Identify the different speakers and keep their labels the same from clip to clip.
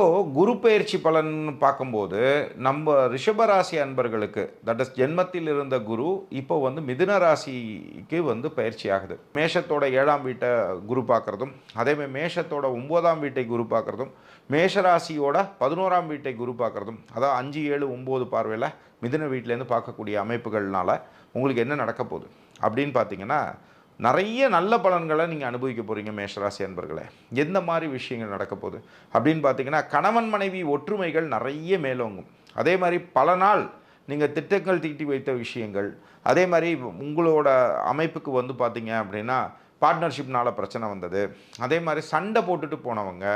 Speaker 1: So குரு பயிற்சி பலன் பார்க்கும்போது நம்ம ரிஷபராசி அன்பர்களுக்கு தட் இஸ் ஜென்மத்தில் இருந்த குரு இப்போ வந்து மிதுன ராசிக்கு வந்து பயிற்சி ஆகுது. மேஷத்தோட ஏழாம் வீட்டை குரு பார்க்குறதும் அதேமாதிரி மேஷத்தோட ஒம்போதாம் வீட்டை குரு பார்க்குறதும் மேஷராசியோட பதினோராம் வீட்டை குரு பார்க்குறதும் அதாவது அஞ்சு ஏழு ஒம்பது பார்வையில் மிதுன வீட்டிலேருந்து பார்க்கக்கூடிய அமைப்புகள்னால உங்களுக்கு என்ன நடக்க போகுது? அப்படின்னு பார்த்தீங்கன்னா நிறைய நல்ல பலன்களை நீங்கள் அனுபவிக்க போகிறீங்க மேஷராசி அன்பர்களே. எந்த மாதிரி விஷயங்கள் நடக்க போகுது? அப்படின்னு பார்த்தீங்கன்னா கணவன் மனைவி ஒற்றுமைகள் நிறைய மேலோங்கும் அதே மாதிரி பல நாள் நீங்கள் திட்டங்கள் தீட்டி வைத்த விஷயங்கள் அதே மாதிரி உங்களோட அமைப்புக்கு வந்து பார்த்தீங்க அப்படின்னா பார்ட்னர்ஷிப்னால பிரச்சனை வந்தது. அதே மாதிரி சண்டை போட்டுட்டு போனவங்க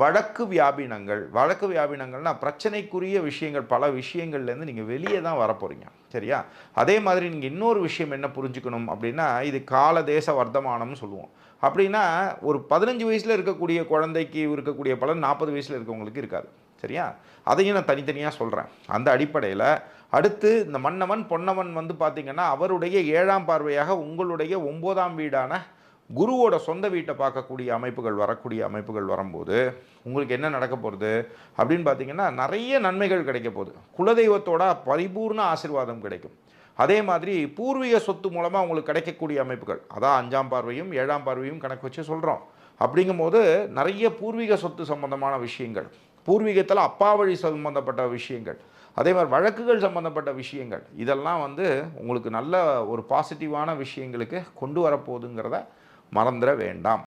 Speaker 1: வழக்கு வியாபினங்கள் வழக்கு வியாபினங்கள்னால் பிரச்சனைக்குரிய விஷயங்கள் பல விஷயங்கள்லேருந்து நீங்கள் வெளியே தான் வரப்போகிறீங்க சரியா? அதே மாதிரி நீங்கள் இன்னொரு விஷயம் என்ன புரிஞ்சுக்கணும் அப்படின்னா இது கால தேச வர்த்தமானம்னு சொல்லுவோம். அப்படின்னா ஒரு பதினஞ்சு வயசில் இருக்கக்கூடிய குழந்தைக்கு இருக்கக்கூடிய பலன் நாற்பது வயசில் இருக்கவங்களுக்கு இருக்காது. சரியா? அதையும் நான் தனித்தனியாக சொல்கிறேன் அந்த அடிப்படையில் அடுத்து இந்த மன்னவன் பொன்னவன் வந்து பார்த்திங்கன்னா அவருடைய ஏழாம் பார்வையாக உங்களுடைய ஒம்போதாம் வீடான குருவோட சொந்த வீட்டை பார்க்கக்கூடிய அமைப்புகள் வரக்கூடிய அமைப்புகள் வரும்போது உங்களுக்கு என்ன நடக்க போகிறது அப்படின்னு பார்த்தீங்கன்னா நிறைய நன்மைகள் கிடைக்க போகுது. குலதெய்வத்தோட பரிபூர்ண ஆசீர்வாதம் கிடைக்கும். அதே மாதிரி பூர்வீக சொத்து மூலமாக உங்களுக்கு கிடைக்கக்கூடிய அமைப்புகள். அதான் அஞ்சாம் பார்வையும் ஏழாம் பார்வையும் கணக்கு வச்சு சொல்கிறோம் அப்படிங்கும்போது நிறைய பூர்வீக சொத்து சம்பந்தமான விஷயங்கள் பூர்வீகத்தில் அப்பா வழி சம்பந்தப்பட்ட விஷயங்கள் அதே மாதிரி வழக்குகள் சம்பந்தப்பட்ட விஷயங்கள் இதெல்லாம் வந்து உங்களுக்கு நல்ல ஒரு பாசிட்டிவான விஷயங்களுக்கு கொண்டு வரப்போகுதுங்கிறத மறந்துட வேண்டாம்.